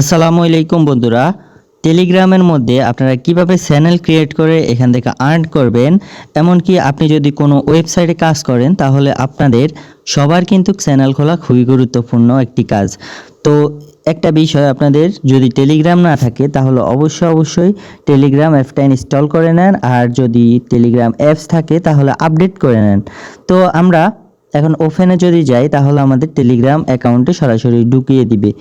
আসসালামু আলাইকুম বন্ধুরা। টেলিগ্রামের মধ্যে আপনারা কীভাবে চ্যানেল ক্রিয়েট করে এখান থেকে আর্ন করবেন, এমনকি আপনি যদি কোনো ওয়েবসাইটে কাজ করেন, তাহলে আপনাদের সবার কিন্তু চ্যানেল খোলা খুবই গুরুত্বপূর্ণ একটি কাজ। তো একটা বিষয় আপনাদের, যদি টেলিগ্রাম না থাকে, তাহলে অবশ্যই অবশ্যই টেলিগ্রাম অ্যাপটা ইনস্টল করে নেন, আর যদি টেলিগ্রাম অ্যাপস থাকে, তাহলে আপডেট করে নেন। তো আমরা এখন ওপেনে যদি যাই, তাহলে আমাদের টেলিগ্রাম অ্যাকাউন্টে সরাসরি ঢুকিয়ে দিবে।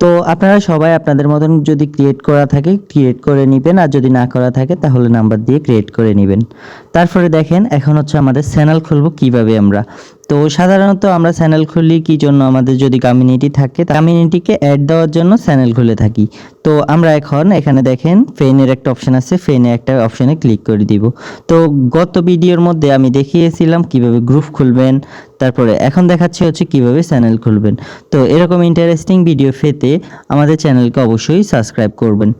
তো আপনারা সবাই আপনাদের মতন যদি ক্রিয়েট করা থাকে ক্রিয়েট করে নেবেন, আর যদি না করা থাকে, তাহলে নাম্বার দিয়ে ক্রিয়েট করে নেবেন। তারপরে দেখেন, এখন হচ্ছে আমাদের চ্যানেল খুলবো কীভাবে আমরা। তো সাধারণত আমরা চ্যানেল খুলি কি জন্য আমাদের যদি কমিউনিটি থাকে কমিউনিটিকে অ্যাড দেওয়ার জন্য চ্যানেল খুলে থাকি। তো আমরা এখন এখানে দেখেন, ফেনের একটা অপশন আছে, ফেনে একটা অপশনে ক্লিক করে দিব। তো গত ভিডিওর মধ্যে আমি দেখিয়েছিলাম কীভাবে গ্রুপ খুলবেন, তারপরে এখন দেখাচ্ছি হচ্ছে কীভাবে চ্যানেল খুলবেন। তো এরকম ইন্টারেস্টিং ভিডিও পেতে আমাদের চ্যানেলকে অবশ্যই সাবস্ক্রাইব করবেন।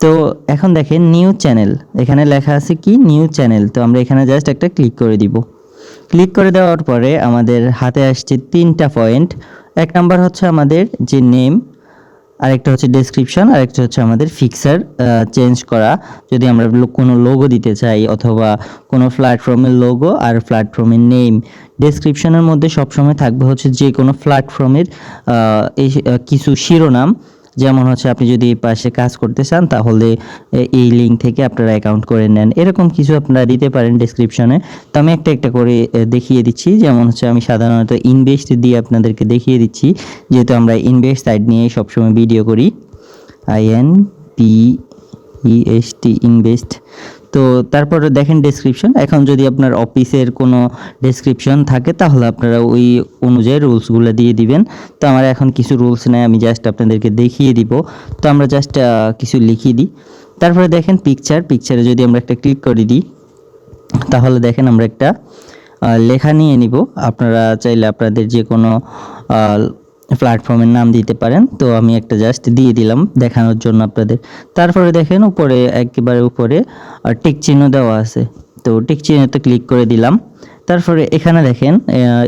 তো এখন দেখেন নিউ চ্যানেল এখানে লেখা আছে কি? নিউ চ্যানেল তো আমরা এখানে জাস্ট একটা ক্লিক করে দিব। ক্লিক করে দেওয়ার পরে আমাদের হাতে আসছে তিনটা পয়েন্ট এক নাম্বার হচ্ছে আমাদের যে নেম আরেকটা হচ্ছে ডেসক্রিপশন আরেকটা হচ্ছে আমাদের ফিক্সার চেঞ্জ করা। যদি আমরা কোনো লোগো দিতে চাই অথবা কোনো প্ল্যাটফর্মের লোগো আর প্ল্যাটফর্মের নেম ডেসক্রিপশনের মধ্যে সবসময় থাকবে হচ্ছে যে কোনো প্ল্যাটফর্মের এই কিছু শিরোনাম। যেমন হচ্ছে আপনি যদি পাশে কাজ করতে চান, তাহলে এই লিঙ্ক থেকে আপনারা অ্যাকাউন্ট করে নেন। এরকম কিছু আপনারা দিতে পারেন ডিসক্রিপশনে তো আমি একটা একটা করে দেখিয়ে দিচ্ছি। যেমন হচ্ছে আমি সাধারণত ইনভেস্ট দিয়ে আপনাদেরকে দেখিয়ে দিচ্ছি। যেহেতু আমরা ইনভেস্ট সাইড নিয়ে সবসময় ভিডিও করি। I N P EST invest তো তারপরে দেখেন ডেসক্রিপশন এখন যদি আপনার অফিসের কোনো ডেসক্রিপশন থাকে, তাহলে আপনারা ওই অনুযায়ী রুলসগুলো দিয়ে দিবেন। তো আমার এখন কিছু রুলস নেই, আমি জাস্ট আপনাদেরকে দেখিয়ে দিব। তো আমরা জাস্ট কিছু লিখিয়ে দিই। তারপরে দেখেন পিকচার পিকচারে যদি আমরা একটা ক্লিক করে দিই, তাহলে দেখেন আমরা একটা লেখা নিয়ে নিব। আপনারা চাইলে আপনাদের যে কোনো প্ল্যাটফর্মের নাম দিতে পারেন। তো আমি একটা জাস্ট দিয়ে দিলাম দেখানোর জন্য আপনাদের। তারপরে দেখেন উপরে, একেবারে উপরে টিক চিহ্ন দেওয়া আছে। তো টিক চিহ্নতে ক্লিক করে দিলাম। তারপরে এখানে দেখেন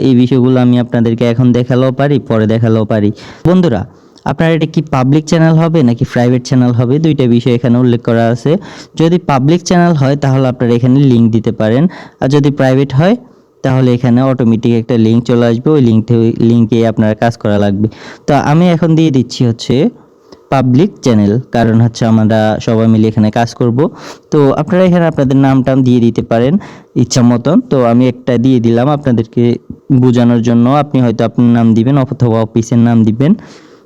এই বিষয়গুলো আমি আপনাদেরকে এখন দেখালেও পারি, পরে দেখালেও পারি। বন্ধুরা, আপনার এটা কি পাবলিক চ্যানেল হবে নাকি প্রাইভেট চ্যানেল হবে? দুইটা বিষয় এখানে উল্লেখ করা আছে। যদি পাবলিক চ্যানেল হয় তাহলে আপনারা এখানে লিঙ্ক দিতে পারেন। আর যদি প্রাইভেট হয় তাহলে এখানে অটোমেটিক একটা লিঙ্ক চলে আসবে। ওই লিঙ্ক লিঙ্কে আপনার কাজ করা লাগবে। তো আমি এখন দিয়ে দিচ্ছি হচ্ছে পাবলিক চ্যানেল কারণ হচ্ছে আমরা সবাই মিলে এখানে কাজ করব। তো আপনারা এখানে আপনাদের নাম টাম দিয়ে দিতে পারেন ইচ্ছা মতন। তো আমি একটা দিয়ে দিলাম আপনাদেরকে বোঝানোর জন্য। আপনি হয়তো আপনার নাম দিবেন অথবা অফিসের নাম দিবেন।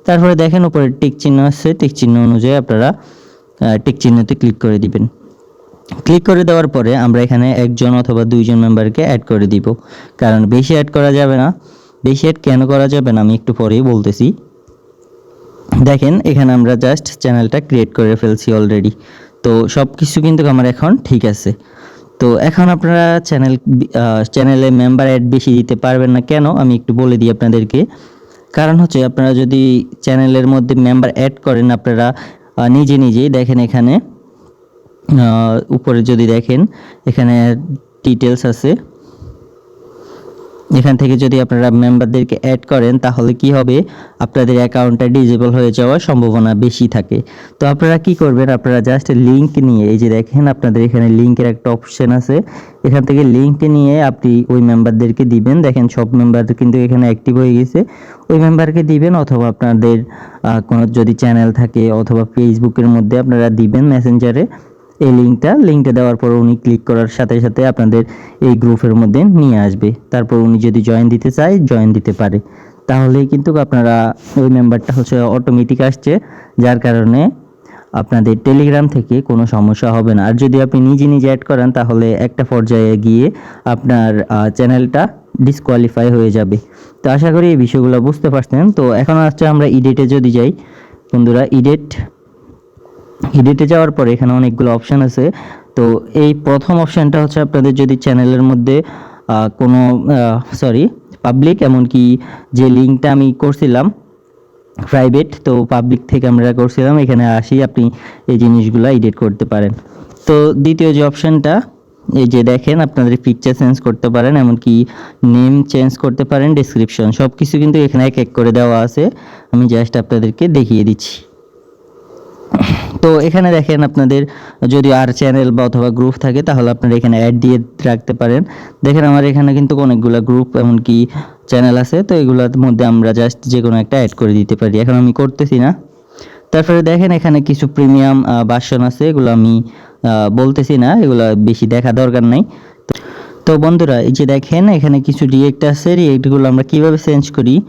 তারপরে দেখেন উপরে টিক চিহ্ন আছে। টিক চিহ্ন অনুযায়ী আপনারা টিক চিহ্নতে ক্লিক করে দিবেন। ক্লিক করে দেওয়ার পরে আমরা এখানে একজন অথবা দুইজন মেম্বারকে অ্যাড করে দিব। কারণ বেশি অ্যাড করা যাবে না। বেশি অ্যাড কেন করা যাবে না আমি একটু পরেই বলতেছি। দেখেন, এখানে আমরা জাস্ট চ্যানেলটা ক্রিয়েট করে ফেলছি অলরেডি তো সব কিছু কিন্তু আমার এখন ঠিক আছে। তো এখন আপনারা চ্যানেল চ্যানেলে মেম্বার অ্যাড বেশি দিতে পারবেন না কেন আমি একটু বলে দিই আপনাদেরকে। কারণ হচ্ছে আপনারা যদি চ্যানেলের মধ্যে মেম্বার অ্যাড করেন, আপনারা নিজে নিজেই দেখেন এখানে উপরে যদি দেখেন, এখানে ডিটেলস আছে। এখান থেকে যদি আপনারা মেম্বারদেরকে অ্যাড করেন, তাহলে কি হবে? আপনাদের অ্যাকাউন্টটা ডিজেবল হয়ে যাওয়ার সম্ভাবনা বেশি থাকে। তো আপনারা কি করবেন? আপনারা জাস্ট লিংক নিয়ে, এই যে দেখেন, আপনাদের এখানে লিংকের একটা অপশন আছে। এখান থেকে লিংক নিয়ে আপনি ওই মেম্বারদেরকে দিবেন। দেখেন, সব মেম্বার কিন্তু এখানে অ্যাক্টিভ হয়ে গেছে। ওই মেম্বারকে দিবেন, অথবা আপনাদের কোনো যদি চ্যানেল থাকে, অথবা ফেসবুকের মধ্যে আপনারা দিবেন মেসেঞ্জারে এই লিঙ্কটা লিঙ্কটা দেওয়ার পর উনি ক্লিক করার সাথে সাথে আপনাদের এই গ্রুপের মধ্যে নিয়ে আসবে। তারপর উনি যদি জয়েন দিতে চায় জয়েন দিতে পারে। তাহলে কিন্তু আপনারা ওই মেম্বারটা হচ্ছে অটোমেটিক আসছে, যার কারণে আপনাদের টেলিগ্রাম থেকে কোনো সমস্যা হবে না। আর যদি আপনি নিজে নিজে অ্যাড করেন, তাহলে একটা পর্যায়ে গিয়ে আপনার চ্যানেলটা ডিসকোয়ালিফাই হয়ে যাবে। তো আশা করি এই বিষয়গুলো বুঝতে পারছেন। তো এখন হচ্ছে আমরা ইডেটে যদি যাই, বন্ধুরা ইডেট এডিটে যাওয়ার পরে এখানে অনেকগুলো অপশান আছে। তো এই প্রথম অপশানটা হচ্ছে আপনাদের যদি চ্যানেলের মধ্যে কোনো সরি পাবলিক এমনকি যে লিঙ্কটা আমি করছিলাম প্রাইভেট তো পাবলিক থেকে আমরা করছিলাম, এখানে আসি, আপনি এই জিনিসগুলো এডিট করতে পারেন। তো দ্বিতীয় যে অপশানটা এই যে দেখেন, আপনাদের পিকচার চেঞ্জ করতে পারেন, এমনকি নেম চেঞ্জ করতে পারেন ডেসক্রিপশন সব কিছু কিন্তু এখানে এক এক করে দেওয়া আছে। আমি জাস্ট আপনাদেরকে দেখিয়ে দিচ্ছি। তো এখানে দেখেন আপনাদের যদি আর চ্যানেল বা অথবা গ্রুপ থাকে, তাহলে আপনারা এখানে অ্যাড দিয়ে রাখতে পারেন। দেখেন আমার এখানে কিন্তু অনেকগুলো গ্রুপ এমনকি চ্যানেল আছে, তো এগুলোর মধ্যে আমরা জাস্ট যে কোনো একটা অ্যাড করে দিতে পারি। এখন আমি করতেছি না। তারপরে দেখেন এখানে কিছু প্রিমিয়াম বাসন আছে, এগুলো আমি বলতেছি না, এগুলো বেশি দেখা দরকার নাই। তো- বন্ধুরা, এই যে দেখেন এখানে কিছু রিয়েক্ট আছে রিয়েক্টগুলো আমরা কীভাবে চেঞ্জ করি?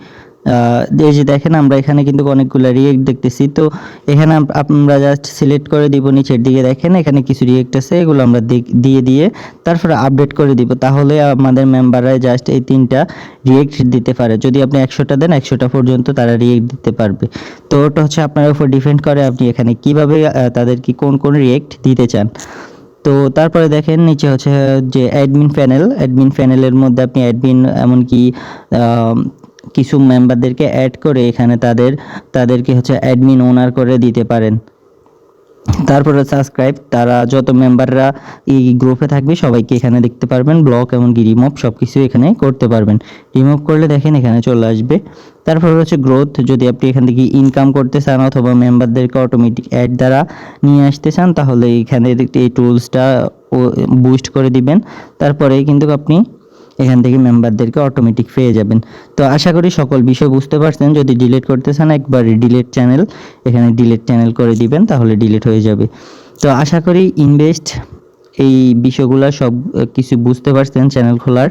এই যে দেখেন, আমরা এখানে কিন্তু অনেকগুলো রিয়েক্ট দেখতেছি। তো এখানে আমরা জাস্ট সিলেক্ট করে দিব নিচের দিকে, দেখেন, এখানে কিছু রিয়েক্ট আছে, এগুলো আমরা দিয়ে দিয়ে তারপরে আপডেট করে দিব। তাহলে আমাদের মেম্বাররা জাস্ট এই তিনটা রিয়েক্ট দিতে পারে। যদি আপনি একশোটা দেন, একশোটা পর্যন্ত তারা রিয়েক্ট দিতে পারবে। তো ওটা হচ্ছে আপনার উপর ডিপেন্ড করে আপনি এখানে কীভাবে তাদেরকে কোন কোন রিয়েক্ট দিতে চান। তো তারপরে দেখেন, নিচে হচ্ছে যে অ্যাডমিন প্যানেল অ্যাডমিন প্যানেলের মধ্যে আপনি অ্যাডমিন এমনকি কিছু মেম্বারদেরকে অ্যাড করে এখানে তাদের, তাদেরকে হচ্ছে অ্যাডমিন ওনার করে দিতে পারেন। তারপরে সাবস্ক্রাইব তারা যত মেম্বাররা এই গ্রুপে থাকবে সবাইকে এখানে দেখতে পারবেন ব্লক এমনকি রিমুভ সব কিছু এখানে করতে পারবেন। রিমুভ করলে দেখেন এখানে চলে আসবে। তারপর হচ্ছে গ্রোথ যদি আপনি এখান থেকে ইনকাম করতে চান অথবা মেম্বারদেরকে অটোমেটিক অ্যাড দ্বারা নিয়ে আসতে চান, তাহলে এখানে এই টুলসটা বুস্ট করে দিবেন। তারপরে কিন্তু আপনি এখান থেকে মেম্বারদেরকে অটোমেটিক পেয়ে যাবেন। তো আশা করি সকল বিষয় বুঝতে পারছেন। যদি ডিলিট করতে চান, একবার ডিলিট চ্যানেল এখানে ডিলিট চ্যানেল করে দিবেন, তাহলে ডিলিট হয়ে যাবে। তো আশা করি ইনভেস্ট এই বিষয়গুলো সব কিছু বুঝতে পারছেন চ্যানেল খোলার।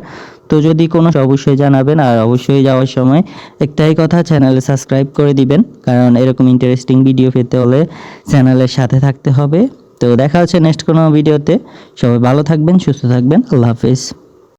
তো যদি কোনো অবশ্যই জানাবেন। আর অবশ্যই যাওয়ার সময় একটাই কথা চ্যানেলে সাবস্ক্রাইব করে দিবেন। কারণ এরকম ইন্টারেস্টিং ভিডিও পেতে হলে চ্যানেলের সাথে থাকতে হবে। তো দেখা হচ্ছে নেক্সট কোনো ভিডিওতে সবাই ভালো থাকবেন, সুস্থ থাকবেন। আল্লাহ হাফেজ।